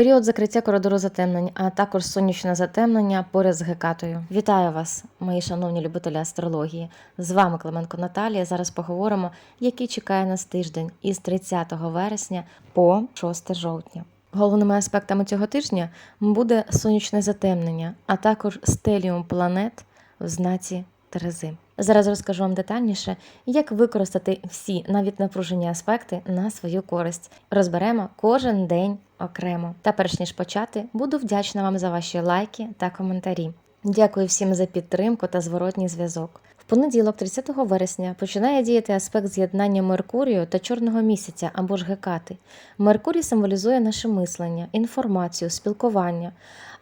Період закриття коридору затемнень, а також сонячне затемнення поряд з Гекатою. Вітаю вас, мої шановні любителі астрології. З вами Клименко Наталія. Зараз поговоримо, який чекає нас тиждень із 30 вересня по 6 жовтня. Головними аспектами цього тижня буде сонячне затемнення, а також стеліум планет в знаці Терези. Зараз розкажу вам детальніше, як використати всі навіть напружені аспекти на свою користь. Розберемо кожен день окремо. Та перш ніж почати, буду вдячна вам за ваші лайки та коментарі. Дякую всім за підтримку та зворотній зв'язок. В понеділок, 30 вересня, починає діяти аспект з'єднання Меркурію та чорного місяця або ж гекати. Меркурій символізує наше мислення, інформацію, спілкування.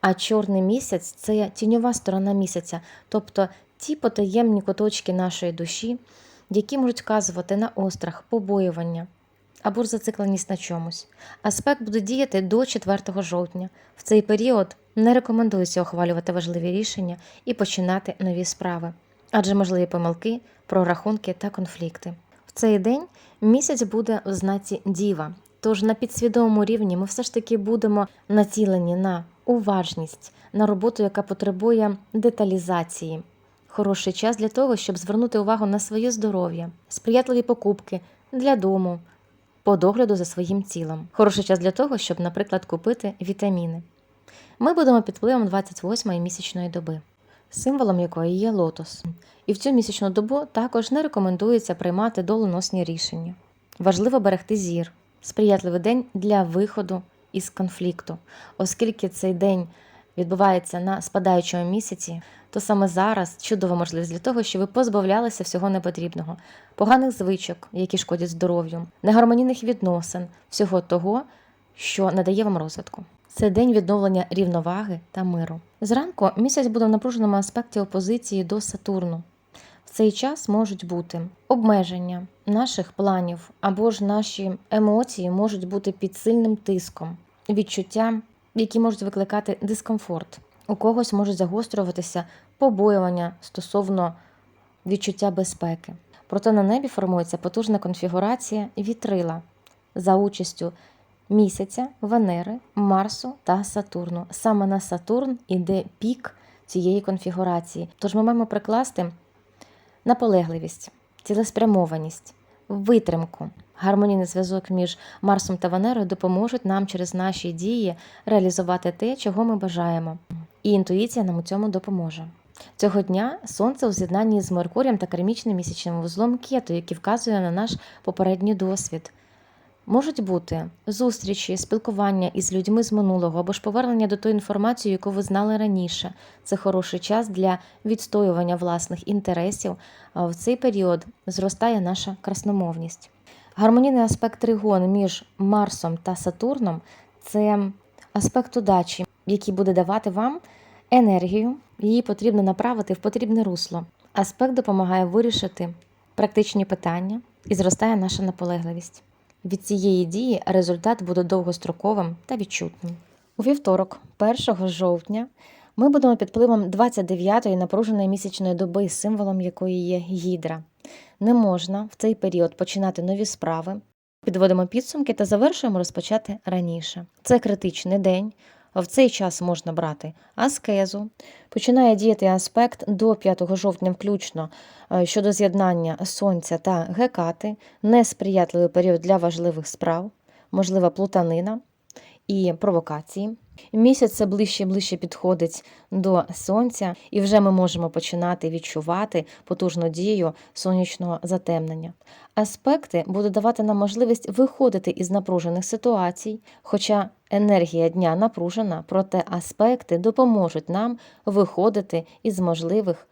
А чорний місяць це тіньова сторона місяця, тобто ті потаємні куточки нашої душі, які можуть вказувати на острах, побоювання або ж зацикленість на чомусь. Аспект буде діяти до 4 жовтня. В цей період не рекомендується ухвалювати важливі рішення і починати нові справи, адже можливі помилки, прорахунки та конфлікти. В цей день місяць буде в знаці діва. Тож на підсвідомому рівні ми все ж таки будемо націлені на уважність, на роботу, яка потребує деталізації. Хороший час для того, щоб звернути увагу на своє здоров'я, сприятливі покупки для дому, по догляду за своїм тілом. Хороший час для того, щоб, наприклад, купити вітаміни. Ми будемо під впливом 28-ї місячної доби, символом якої є лотос. І в цю місячну добу також не рекомендується приймати доленосні рішення. Важливо берегти зір, сприятливий день для виходу із конфлікту, оскільки цей день відбувається на спадаючому місяці, то саме зараз чудова можливість для того, щоб ви позбавлялися всього непотрібного, поганих звичок, які шкодять здоров'ю, негармонійних відносин, всього того, що надає вам розвитку. Це день відновлення рівноваги та миру. Зранку місяць буде в напруженому аспекті опозиції до Сатурну. В цей час можуть бути обмеження наших планів або ж наші емоції можуть бути під сильним тиском, відчуття, які можуть викликати дискомфорт. У когось можуть загострюватися побоювання стосовно відчуття безпеки. Проте на небі формується потужна конфігурація вітрила за участю місяця, Венери, Марсу та Сатурну. Саме на Сатурн іде пік цієї конфігурації. Тож ми маємо прикласти наполегливість, цілеспрямованість, витримку. Гармонійний зв'язок між Марсом та Венерою допоможуть нам через наші дії реалізувати те, чого ми бажаємо. І інтуїція нам у цьому допоможе. Цього дня Сонце у з'єднанні з Меркурієм та кармічним місячним вузлом кету, який вказує на наш попередній досвід. Можуть бути зустрічі, спілкування із людьми з минулого або ж повернення до тої інформації, яку ви знали раніше. Це хороший час для відстоювання власних інтересів. В цей період зростає наша красномовність. Гармонійний аспект тригон між Марсом та Сатурном це аспект удачі, який буде давати вам енергію, її потрібно направити в потрібне русло. Аспект допомагає вирішити практичні питання і зростає наша наполегливість. Від цієї дії результат буде довгостроковим та відчутним. У вівторок, 1 жовтня, ми будемо під впливом 29-ї напруженої місячної доби, символом якої є гідра. Не можна в цей період починати нові справи. Підводимо підсумки та завершуємо розпочати раніше. Це критичний день. В цей час можна брати аскезу. Починає діяти аспект до 5 жовтня, включно е, щодо з'єднання сонця та гекати, несприятливий період для важливих справ, можлива плутанина і провокації. Місяць ближче і ближче підходить до сонця, і вже ми можемо починати відчувати потужну дію сонячного затемнення. Аспекти будуть давати нам можливість виходити із напружених ситуацій, хоча енергія дня напружена, проте аспекти допоможуть нам виходити із можливих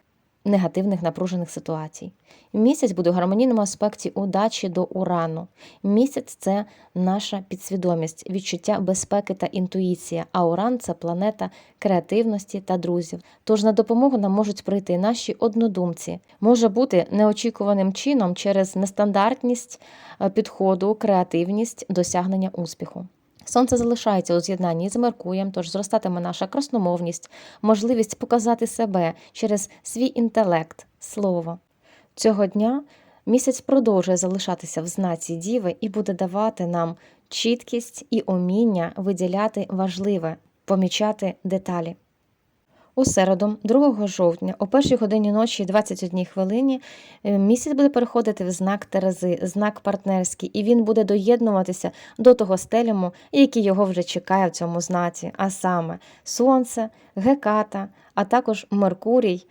негативних напружених ситуацій. Місяць буде в гармонійному аспекті удачі до урану. Місяць це наша підсвідомість, відчуття безпеки та інтуїція, а уран це планета креативності та друзів. Тож на допомогу нам можуть прийти наші однодумці. Може бути неочікуваним чином через нестандартність е, підходу, креативність досягнення успіху. Сонце залишається у з'єднанні з Меркурієм, тож зростатиме наша красномовність, можливість показати себе через свій інтелект, слово. Цього дня місяць продовжує залишатися в знаці Діви і буде давати нам чіткість і уміння виділяти важливе, помічати деталі. У середу, 2 жовтня, о першій годині ночі 21 хвилині, е, місяць буде переходити в знак Терези, знак партнерський, і він буде доєднуватися до того стеліму, який його вже чекає в цьому знаці, а саме Сонце, Геката, а також Меркурій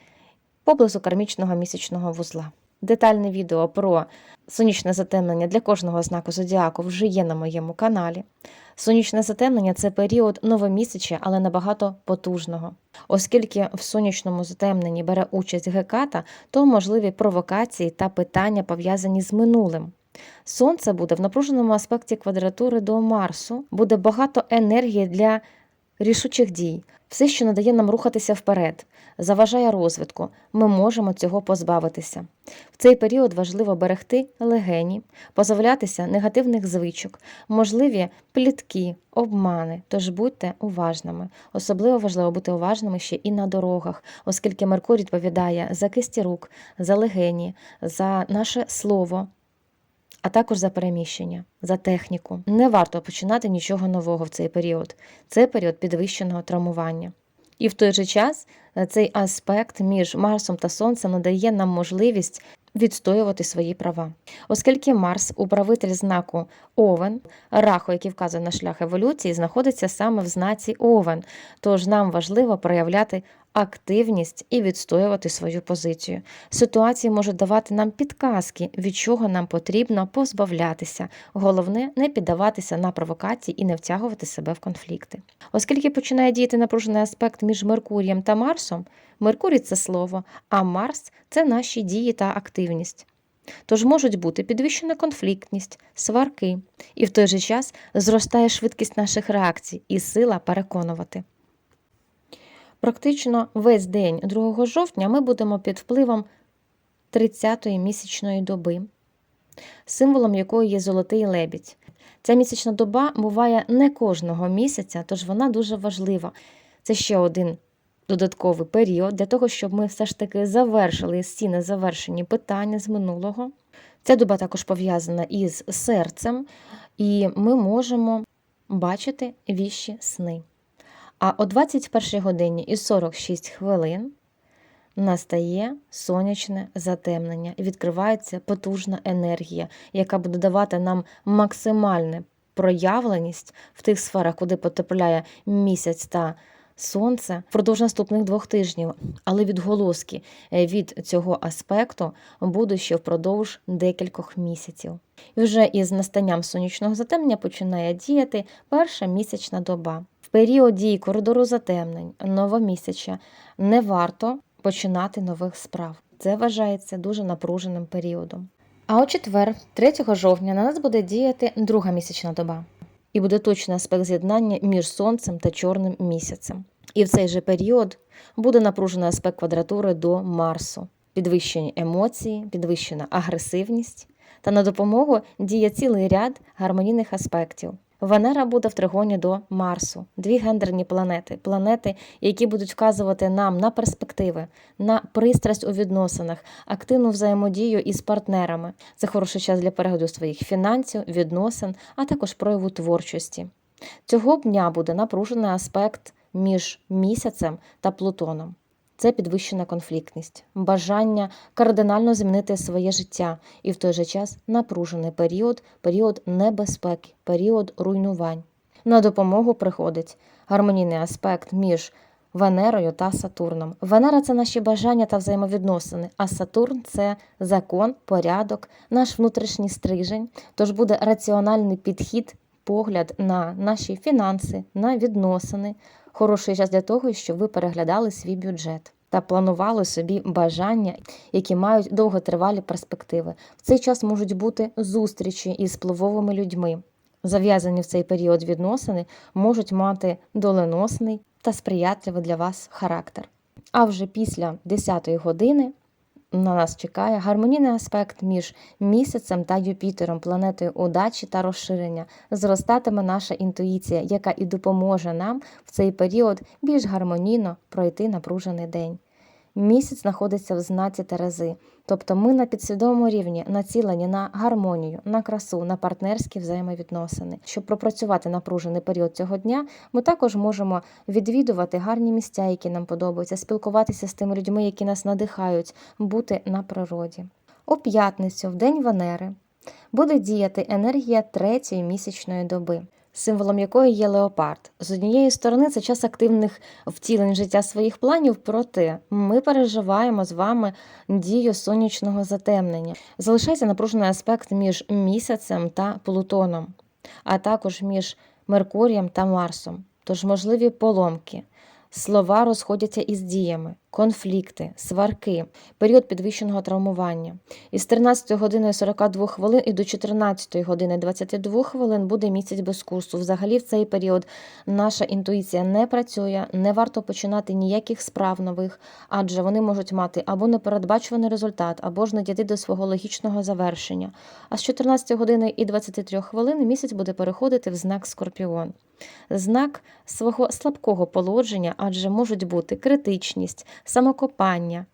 поблизу кармічного місячного вузла. Детальне відео про сонячне затемнення для кожного знаку зодіаку вже є на моєму каналі. Сонячне затемнення це період новомісяча, але набагато потужного. Оскільки в сонячному затемненні бере участь Геката, то можливі провокації та питання пов'язані з минулим. Сонце буде в напруженому аспекті квадратури до Марсу, буде багато енергії для рішучих дій, все, що надає нам рухатися вперед, заважає розвитку, ми можемо цього позбавитися. В цей період важливо берегти легені, позбавлятися негативних звичок, можливі плітки, обмани, тож будьте уважними. Особливо важливо бути уважними ще і на дорогах, оскільки Меркурій відповідає за кисті рук, за легені, за наше слово, а також за переміщення, за техніку. Не варто починати нічого нового в цей період. Це період підвищеного травмування. І в той же час е, цей аспект між Марсом та Сонцем надає нам можливість відстоювати свої права. Оскільки Марс, управитель знаку Овен, раху, який вказує на шлях еволюції, знаходиться саме в знаці Овен, тож нам важливо проявляти активність і відстоювати свою позицію. Ситуації можуть давати нам підказки, від чого нам потрібно позбавлятися. Головне не піддаватися на провокації і не втягувати себе в конфлікти. Оскільки починає діяти напружений аспект між Меркурієм та Марсом, Меркурій це слово, а Марс це наші дії та активність. Тож можуть бути підвищена конфліктність, сварки, і в той же час зростає швидкість наших реакцій і сила переконувати. Практично весь день 2 жовтня ми будемо під впливом 30-ї місячної доби, символом якої є золотий лебідь. Ця місячна доба буває не кожного місяця, тож вона дуже важлива. Це ще один додатковий період для того, щоб ми все ж таки завершили всі незавершені питання з минулого. Ця доба також пов'язана із серцем, і ми можемо бачити віщі сни. А о 21 годині і 46 хвилин настає сонячне затемнення і відкривається потужна енергія, яка буде давати нам максимальну проявленість в тих сферах, куди потрапляє місяць та сонце впродовж наступних двох тижнів. Але відголоски е, від цього аспекту будуть ще впродовж декількох місяців. І вже із настанням сонячного затемнення починає діяти перша місячна доба. Період дії коридору затемнень, новомісяча не варто починати нових справ. Це вважається дуже напруженим періодом. А у четвер, 3 жовтня, на нас буде діяти друга місячна доба, і буде точний аспект з'єднання між сонцем та чорним місяцем. І в цей же період буде напружений аспект квадратури до Марсу, підвищені емоції, підвищена агресивність, та на допомогу діє цілий ряд гармонійних аспектів. Венера буде в тригоні до Марсу, дві гендерні планети, планети, які будуть вказувати нам на перспективи, на пристрасть у відносинах, активну взаємодію із партнерами. Це хороший час для перегляду своїх фінансів, відносин, а також прояву творчості. Цього дня буде напружений аспект між місяцем та Плутоном. Це підвищена конфліктність, бажання кардинально змінити своє життя і в той же час напружений період, період небезпеки, період руйнувань. На допомогу приходить гармонійний аспект між Венерою та Сатурном. Венера це наші бажання та взаємовідносини, а Сатурн це закон, порядок, наш внутрішній стрижень. Тож буде раціональний підхід, погляд на наші фінанси, на відносини хороший час для того, щоб ви переглядали свій бюджет та планували собі бажання, які мають довготривалі перспективи. В цей час можуть бути зустрічі із впливовими людьми. Зав'язані в цей період відносини можуть мати доленосний та сприятливий для вас характер. А вже після 10-ї години на нас чекає гармонійний аспект між місяцем та Юпітером, планетою удачі та розширення. Зростатиме наша інтуїція, яка і допоможе нам в цей період більш гармонійно пройти напружений день. Місяць знаходиться в знаці Терези, тобто ми на підсвідомому рівні націлені на гармонію, на красу, на партнерські взаємовідносини. Щоб пропрацювати напружений період цього дня, ми також можемо відвідувати гарні місця, які нам подобаються, спілкуватися з тими людьми, які нас надихають, бути на природі. У п'ятницю, в день Венери, буде діяти енергія третьої місячної доби, символом якої є леопард. З однієї сторони, це час активних втілень життя своїх планів, проте ми переживаємо з вами дію сонячного затемнення. Залишається напружений аспект між місяцем та Плутоном, а також між Меркурієм та Марсом. Тож можливі поломки. Слова розходяться із діями, конфлікти, сварки, період підвищеного травмування. Із 13 години 42 хвилин і до 14 години 22 хвилин буде місяць без курсу. Взагалі в цей період наша інтуїція не працює, не варто починати ніяких справ нових, адже вони можуть мати або непередбачуваний результат, або ж не дійти до свого логічного завершення. А з 14 години і 23 хвилин місяць буде переходити в знак Скорпіон. Знак свого слабкого положення, адже можуть бути критичність, самокопання,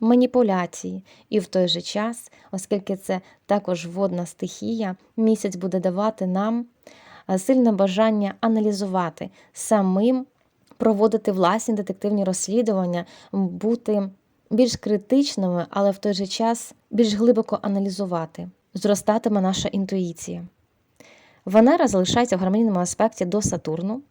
маніпуляції. І в той же час, оскільки це також водна стихія, місяць буде давати нам е, сильне бажання аналізувати самим, проводити власні детективні розслідування, бути більш критичними, але в той же час більш глибоко аналізувати. Зростатиме наша інтуїція. Венера залишається в гармонійному аспекті до Сатурну,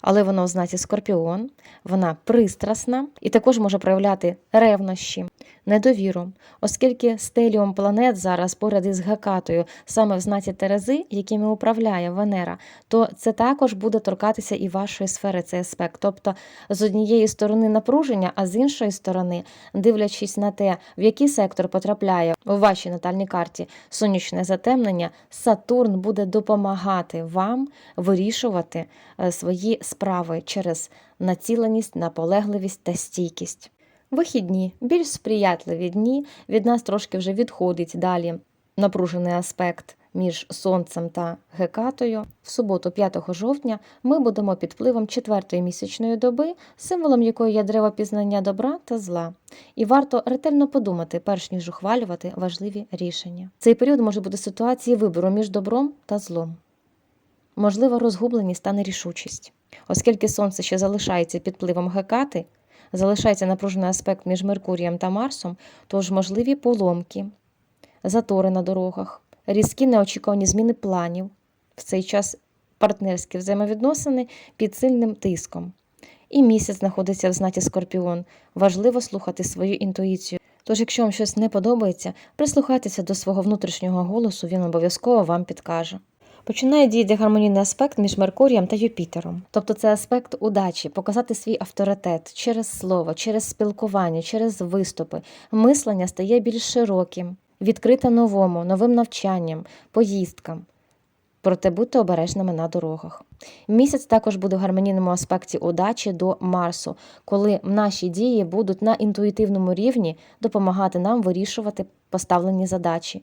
але вона у знаці Скорпіон, вона пристрасна і також може проявляти ревнощі, недовіру, оскільки стеліум планет зараз поряд із Гекатою, саме в знаці Терези, якими управляє Венера, то це також буде торкатися і вашої сфери цей аспект. Тобто з однієї сторони напруження, а з іншої сторони, дивлячись на те, в який сектор потрапляє у вашій натальній карті сонячне затемнення, Сатурн буде допомагати вам вирішувати е, справи через націленість, наполегливість та стійкість. Вихідні, більш сприятливі дні, від нас трошки вже відходить далі напружений аспект між сонцем та гекатою. В суботу, 5 жовтня, ми будемо під впливом четвертої місячної доби, символом якої є древо пізнання добра та зла. І варто ретельно подумати, перш ніж ухвалювати важливі рішення. Цей період може бути ситуації вибору між добром та злом. Можлива розгубленість та нерішучість. Оскільки сонце ще залишається під впливом гекати, залишається напружений аспект між Меркурієм та Марсом, тож можливі поломки, затори на дорогах, різкі неочікувані зміни планів. В цей час партнерські взаємовідносини під сильним тиском. І місяць знаходиться в знаті Скорпіон. Важливо слухати свою інтуїцію. Тож, якщо вам щось не подобається, прислухайтеся до свого внутрішнього голосу, він обов'язково вам підкаже. Починає діяти гармонійний аспект між Меркурієм та Юпітером. Тобто це аспект удачі, показати свій авторитет через слово, через спілкування, через виступи. Мислення стає більш широким, відкрите новому, новим навчанням, поїздкам. Проте будьте обережними на дорогах. Місяць також буде в гармонійному аспекті удачі до Марсу, коли наші дії будуть на інтуїтивному рівні допомагати нам вирішувати поставлені задачі.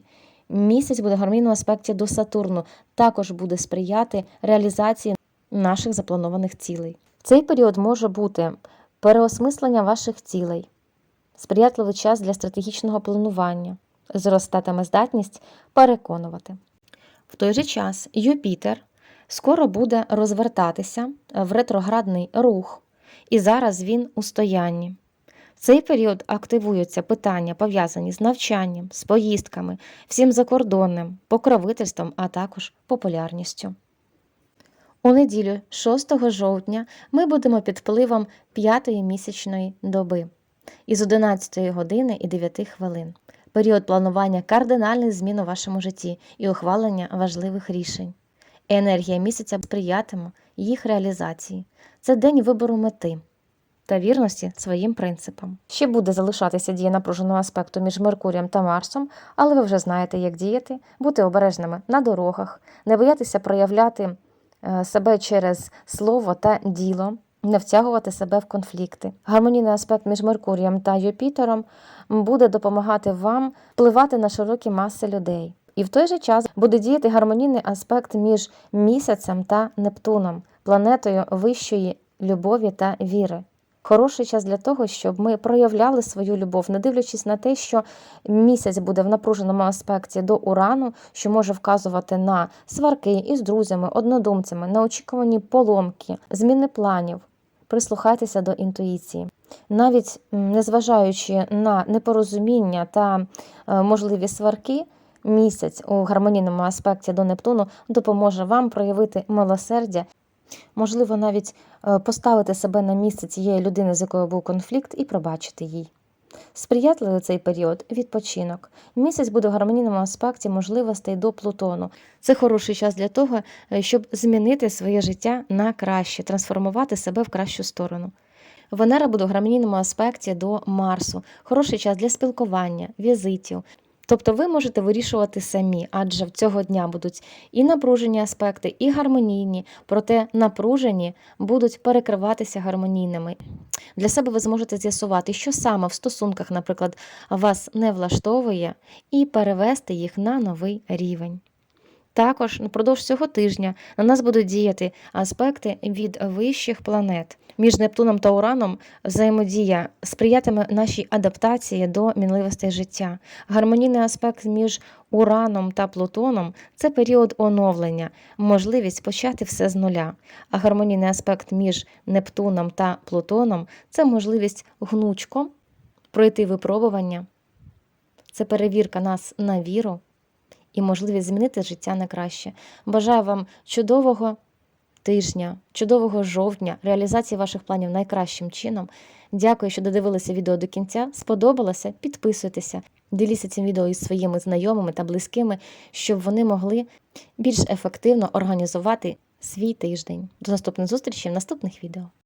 Місяць буде в гармонійному аспекті до Сатурну, також буде сприяти реалізації наших запланованих цілей. Цей період може бути переосмислення ваших цілей, сприятливий час для стратегічного планування, зростатиме здатність переконувати. В той же час Юпітер скоро буде розвертатися в ретроградний рух, і зараз він у стоянні. Цей період активуються питання, пов'язані з навчанням, з поїздками, всім закордонним, покровительством, а також популярністю. У неділю, 6 жовтня, ми будемо під впливом п'ятої місячної доби із 11 години і 9 хвилин. Період планування кардинальних змін у вашому житті і ухвалення важливих рішень. Енергія місяця сприятиме їх реалізації. Це день вибору мети та вірності своїм принципам. Ще буде залишатися дія напруженого аспекту між Меркурієм та Марсом, але ви вже знаєте, як діяти, бути обережними на дорогах, не боятися проявляти е, себе через слово та діло. Не втягувати себе в конфлікти. Гармонійний аспект між Меркурієм та Юпітером буде допомагати вам впливати на широкі маси людей. І в той же час буде діяти гармонійний аспект між місяцем та Нептуном, планетою вищої любові та віри. Хороший час для того, щоб ми проявляли свою любов, не дивлячись на те, що місяць буде в напруженому аспекті до урану, що може вказувати на сварки із друзями, однодумцями, на очікувані поломки, зміни планів. Прислухайтеся до інтуїції. Навіть незважаючи на непорозуміння та е, можливі сварки, місяць у гармонійному аспекті до Нептуну допоможе вам проявити милосердя, можливо, навіть е, поставити себе на місце цієї людини, з якою був конфлікт, і пробачити їй. Сприятливий цей період відпочинок. Місяць буде в гармонійному аспекті можливостей до Плутону. Це хороший час для того, е, щоб змінити своє життя на краще, трансформувати себе в кращу сторону. Венера буде в гармонійному аспекті до Марсу. Хороший час для спілкування, візитів. Тобто ви можете вирішувати самі, адже в цього дня будуть і напружені аспекти, і гармонійні, проте напружені будуть перекриватися гармонійними. Для себе ви зможете з'ясувати, що саме в стосунках, наприклад, вас не влаштовує, і перевести їх на новий рівень. Також впродовж цього тижня на нас будуть діяти аспекти від вищих планет. Між Нептуном та Ураном взаємодія сприятиме нашій адаптації до мінливостей життя. Гармонійний аспект між Ураном та Плутоном це період оновлення, можливість почати все з нуля. А гармонійний аспект між Нептуном та Плутоном це можливість гнучко пройти випробування, це перевірка нас на віру і можливість змінити життя на краще. Бажаю вам чудового тижня, чудового жовтня, реалізації ваших планів найкращим чином. Дякую, що додивилися відео до кінця. Сподобалося? Підписуйтеся, діліться цим відео із своїми знайомими та близькими, щоб вони могли більш ефективно організувати свій тиждень. До наступних зустрічей в наступних відео.